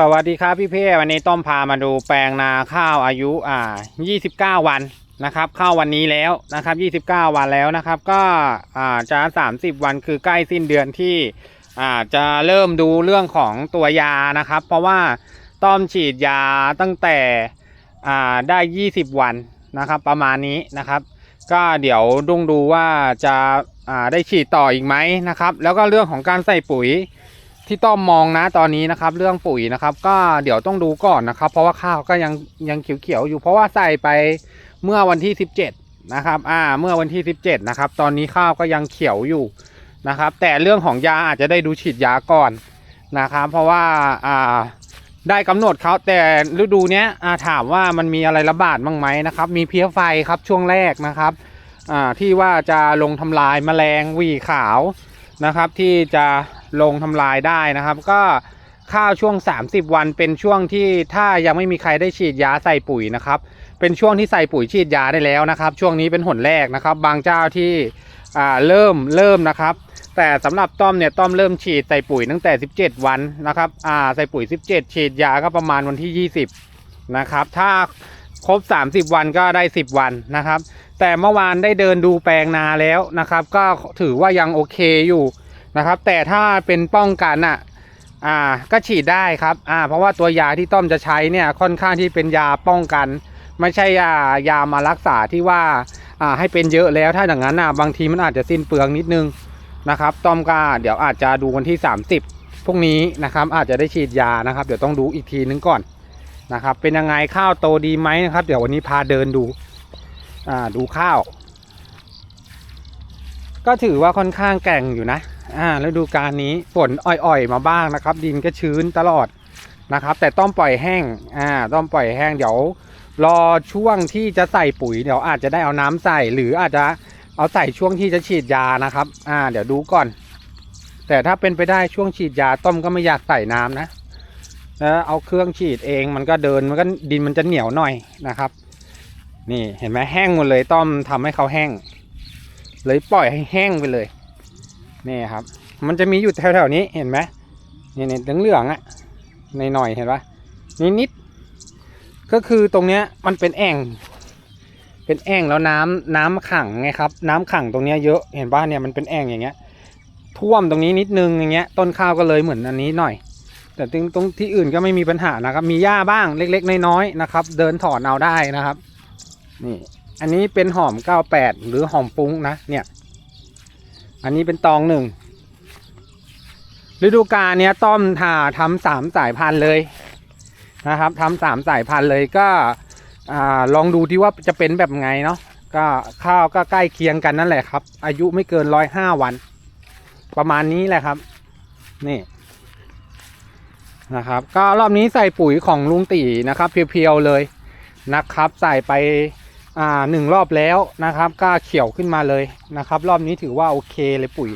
สวัสดีครับพี่เพ่วันนี้ต้อมพามาดูแปลงนาข้าวอายุอ่า 29 วันนะครับเข้าวันนี้แล้วนะครับ 29 วันแล้วนะครับ ก็อ่าจะ 30 วันคือใกล้สิ้นเดือนที่อ่าจะเริ่มดูเรื่องของตัวยานะครับ เพราะว่าต้อมฉีดยาตั้งแต่อ่าได้ 20 วันนะครับ ประมาณนี้นะครับ ก็เดี๋ยวดุ้งดูว่าจะอ่าได้ฉีดต่ออีกไหมนะครับ แล้วก็เรื่องของการใส่ปุ๋ย ที่ต้อมมองนะตอนนี้นะครับ เรื่องปุ๋ยนะครับ ก็เดี๋ยวต้องดูก่อนนะครับ เพราะว่าข้าวก็ยังยังเขียวๆอยู่ เพราะว่าใส่ไปเมื่อวันที่ 17 นะครับ อ่า เมื่อวันที่ 17 นะครับ ตอนนี้ข้าวก็ยังเขียวอยู่นะครับ แต่เรื่องของยาอาจจะได้ดูฉีดยาก่อนนะครับ เพราะว่าอ่าได้กำหนดเขาแต่ฤดูเนี้ยอ่าถามว่ามันมีอะไรระบาดบ้างไหมนะครับ มีเพี้ยไฟครับช่วงแรกนะครับอ่าที่ว่าจะลงทำลายแมลงวีขาวนะครับ ที่จะ ลงทำลายได้นะครับ ก็ข้าวช่วง 30 วันเป็นช่วงที่ถ้ายังไม่มีใครได้ฉีดยาใส่ปุ๋ยนะครับ เป็นช่วงที่ใส่ปุ๋ยฉีดยาได้แล้วนะครับ ช่วงนี้เป็นหนแรกนะครับ บางเจ้าที่อ่าเริ่มเริ่มนะครับ แต่สำหรับต้อมเนี่ยต้อมเริ่มฉีดใส่ปุ๋ยตั้งแต่ 17 วันนะครับอ่าใส่ปุ๋ย 17 ฉีดยาก็ประมาณวันที่ 20 นะครับ ถ้าครบ 30 วันก็ได้ 10 วันนะครับ แต่เมื่อวานได้เดินดูแปลงนาแล้วนะครับ ก็ถือว่ายังโอเคอยู่ นะครับ แต่ถ้าเป็นป้องกันอะอ่าก็ฉีดได้ครับอ่าเพราะว่าตัวยาที่ต้อมจะใช้เนี่ยค่อนข้างที่เป็นยาป้องกัน ไม่ใช่ยายามารักษาที่ว่าอ่าให้เป็นเยอะแล้วถ้าอย่างนั้นอะบางทีมันอาจจะสิ้นเปลืองนิดนึงนะครับ ต้อมก็เดี๋ยวอาจจะดูวันที่ 30พรุ่งนี้นะครับอาจจะได้ฉีดยานะครับ เดี๋ยวต้องดูอีกทีนึงก่อนนะครับ เป็นยังไงข้าวโตดีไหมนะครับ เดี๋ยววันนี้พาเดินดูอ่าดูข้าว ก็ถือว่าค่อนข้างแก่งอยู่นะ อ่าแล้วดูการนี้ฝนอ่อยๆ มาบ้างนะครับ ดินก็ชื้นตลอดนะครับ แต่ต้องปล่อยแห้งอ่าต้องปล่อยแห้งเดี๋ยวรอช่วงที่จะใส่ปุ๋ยเดี๋ยวอาจจะได้เอาน้ำใส่หรืออาจจะเอาใส่ช่วงที่จะฉีดยานะครับ อ่า เดี๋ยวดูก่อน แต่ถ้าเป็นไปได้ช่วงฉีดยาต้มก็ไม่อยากใส่น้ำนะแล้วเอาเครื่องฉีดเองมันก็เดินมันก็ดินมันจะเหนียวหน่อยนะครับ นี่เห็นไหมแห้งหมดเลยต้อมทำให้เขาแห้ง เลยปล่อยให้แห้งไปเลย นี่ครับ มันจะมีอยู่แถวๆนี้เห็นไหมเนี่ยเนี่ยเหลืองๆอะในหน่อยๆเห็นปะนิดนิดๆก็คือตรงเนี้ยมันเป็นแอ่ง เป็นแอ่งแล้วน้ำน้ำขังไงครับ น้ำขังตรงเนี้ยเยอะเห็นปะเนี่ยมันเป็นแอ่งอย่างเงี้ย ท่วมตรงนี้นิดนึงอย่างเงี้ย ต้นข้าวก็เลยเหมือนอันนี้หน่อย แต่ตรงตรงที่อื่นก็ไม่มีปัญหานะครับ มีหญ้าบ้างเล็กๆ น้อยๆนะครับ เดินถอนเอาได้นะครับ นี่ อันนี้เป็นหอม 98 หรือหอมปุ้งนะเนี่ย อันนี้เป็นตองหนึ่งฤดูกาลเนี้ยต้อมทาทำสามสายพันธุ์เลยนะครับทำสามสายพันธุ์เลยก็ลองดูที่ว่าจะเป็นแบบไงเนาะก็ข้าวก็ใกล้เคียงกันนั่นแหละครับ อายุไม่เกินร้อยห้าวัน ประมาณนี้แหละครับนี่นะครับ ก็รอบนี้ใส่ปุ๋ยของลุงตีนะครับ เพียวๆเลยนะครับ ใส่ไป อ่าหนึ่งรอบแล้วนะครับก็เขียวขึ้นมาเลยนะครับ รอบนี้ถือว่าโอเคเลยปุ๋ย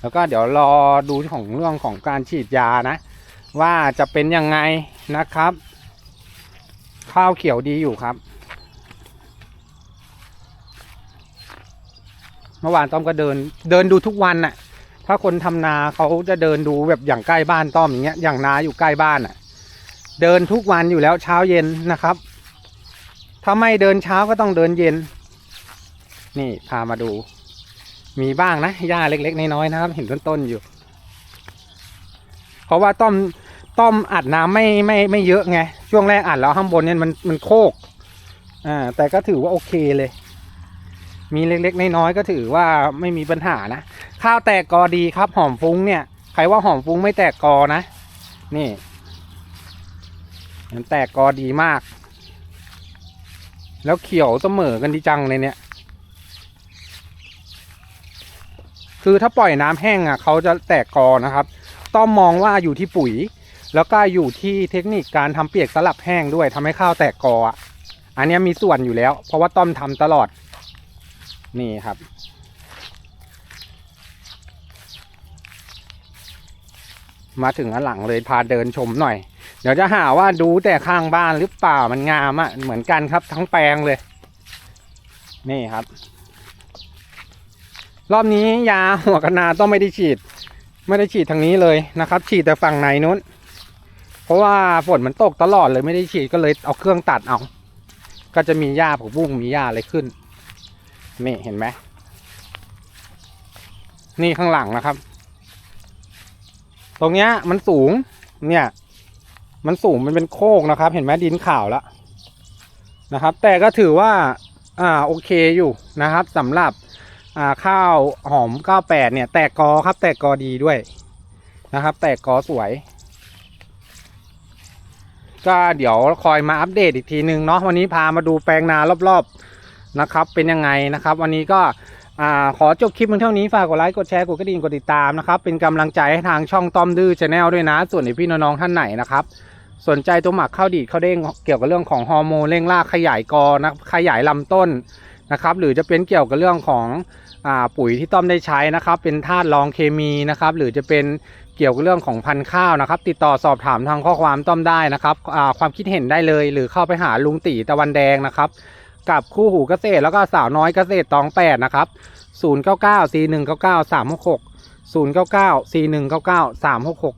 แล้วก็เดี๋ยวรอดูของเรื่องของการฉีดยานะ ว่าจะเป็นยังไงนะครับ ข้าวเขียวดีอยู่ครับ เมื่อวานต้อมก็เดินเดินดูทุกวันน่ะ ถ้าคนทำนาเขาจะเดินดูแบบอย่างใกล้บ้านต้อมอย่างเงี้ยอย่างนาอยู่ใกล้บ้านอะ เดินทุกวันอยู่แล้วเช้าเย็นนะครับ ถ้าไม่เดินเช้าก็ต้องเดินเย็น นี่พามาดู มีบ้างนะหญ้าเล็กๆน้อยๆนะครับ เห็นต้นๆอยู่ เพราะว่าต้อมต้อมอัดน้ำไม่ไม่ไม่เยอะไง ช่วงแรกอัดแล้วข้างบนเนี่ยมันมันโคกอ่าแต่ก็ถือว่าโอเคเลย มีเล็กๆน้อยๆก็ถือว่าไม่มีปัญหานะข้าวแตกกอดีครับ หอมฟุ้งเนี่ยใครว่าหอมฟุ้งไม่แตกกอนะ นี่มันแตกกอดีมาก แล้วเขียวเสมอกันดีจังเลยเนี่ย คือถ้าปล่อยน้ำแห้งอะเขาจะแตกกอนะครับ ต้องมองว่าอยู่ที่ปุ๋ย แล้วก็อยู่ที่เทคนิคการทำเปียกสลับแห้งด้วยทำให้ข้าวแตกกออะอันนี้มีส่วนอยู่แล้ว เพราะว่าต้อมทำตลอด นี่ครับมาถึงอันหลังเลยพาเดินชมหน่อย เดี๋ยวจะหาว่าดูแต่ข้างบ้านหรือเปล่ามันงามอะ่ะเหมือนกันครับทั้งแปลงเลย นี่ครับ รอบนี้ยาหัวกะนาต้องไม่ได้ฉีด ไม่ได้ฉีดทางนี้เลยนะครับ ฉีดแต่ฝั่งในนู้น เพราะว่าฝนมันตกตลอดเลยไม่ได้ฉีดก็เลยเอาเครื่องตัดเอาก็จะมีหญ้าผักบุ้งมีหญ้าอะไรขึ้นนี่เห็นไหมนี่ข้างหลังนะครับ ตรงเนี้ยมันสูงเนี่ย มันสูงมันเป็นโคกนะครับ เห็นไหมดินขาวแล้วนะครับ แต่ก็ถือว่าอ่าโอเคอยู่นะครับสำหรับอ่าข้าวหอม98เนี่ย แตกกอครับ แตกกอดีด้วยนะครับ แตกกอสวย ก็เดี๋ยวคอยมาอัปเดตอีกทีนึงเนาะวันนี้พามาดูแปลงนารอบๆนะครับ เป็นยังไงนะครับ วันนี้ก็ อ่าขอจบคลิปเพียงเท่านี้ ฝากกดไลค์ กดแชร์ กดกระดิ่ง กดติดตามนะครับ เป็นกำลังใจให้ทางช่องต้อมดื้อชาแนลด้วยนะ ส่วนในพี่น้องๆท่านไหนนะครับ สนใจตัวหมักข้าวดีดข้าวเด้งเกี่ยวกับเรื่องของฮอร์โมนเร่งรากขยายกอนะขยายลำต้นนะครับ หรือจะเป็นเกี่ยวกับเรื่องของอ่าปุ๋ยที่ต้อมได้ใช้นะครับ เป็นธาตุรองเคมีนะครับ หรือจะเป็นเกี่ยวกับเรื่องของพันธุ์ข้าวนะครับ ติดต่อสอบถามทางข้อความต้อมได้นะครับอ่าความคิดเห็นได้เลย หรือเข้าไปหาลุงตีตะวันแดงนะครับ กับคู่หูเกษตรแล้วก็สาวน้อยเกษตรตองแปดนะครับ0 9 9 4 1 9 9 3 6 6 0 9 9 4 1 9 9 3 6 6